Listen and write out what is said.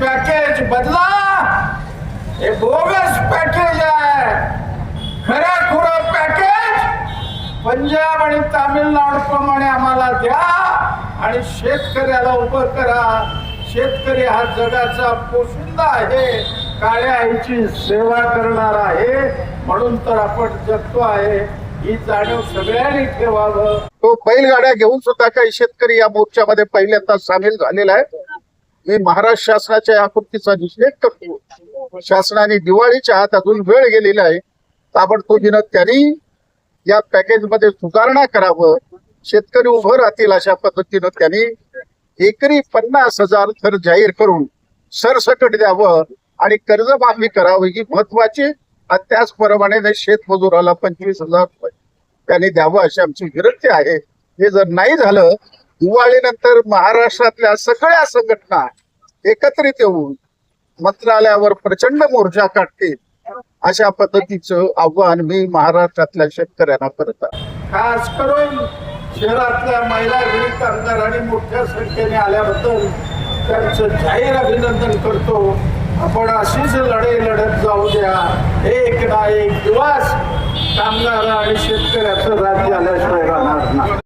Package बदला। हे bogus package आहे. खरं खुर पॅकेज पंजाब आणि तामिळनाडू प्रमाणे आम्हाला द्या आणि शेतकऱ्याला उभं करा. शेतकरी हा जगाचा पोशिंदा आहे. काळ्या आईची सेवा करणार आहे. म्हणून तर आपण जगतो आहे. ही जाणीव सगळ्यांनी ठेवावं. तो बैलगाड्या घेऊन सुद्धा काही शेतकरी या मोर्चामध्ये पहिल्यांदा सामील झालेला आहे. मी महाराष्ट्र शासनाच्या या कृतीचा निषेध करतो. शासनाने दिवाळीच्या आत अजून वेळ गेलेला आहे. ताबडतोबीनं त्यांनी या पॅकेजमध्ये सुधारणा करावं. शेतकरी उभं राहतील अशा पद्धतीनं त्यांनी एकरी पन्नास हजार थर जाहीर करून सरसकट द्यावं आणि कर्जमाफी करावी ही महत्वाची आणि त्याचप्रमाणे शेतमजुराला पंचवीस हजार रुपये त्यांनी द्यावं अशी आमची विनंती आहे. हे जर नाही झालं दिवाळीनंतर महाराष्ट्रातल्या सगळ्या संघटना एकत्रित येऊन मंत्रालयावर प्रचंड मोर्चा काढतील अशा पद्धतीचं आव्हान मी महाराष्ट्रातल्या शेतकऱ्यांना करत आहे. खास करून शहरातल्या महिला विविध कामगारांनी मोठ्या संख्येने आल्याबद्दल त्यांचं जाहीर अभिनंदन करतो. आपण अशीच लढाई लढत जाऊ द्या. एक ना एक दिवस कामगार आणि शेतकऱ्याचं राज्य आल्याशिवाय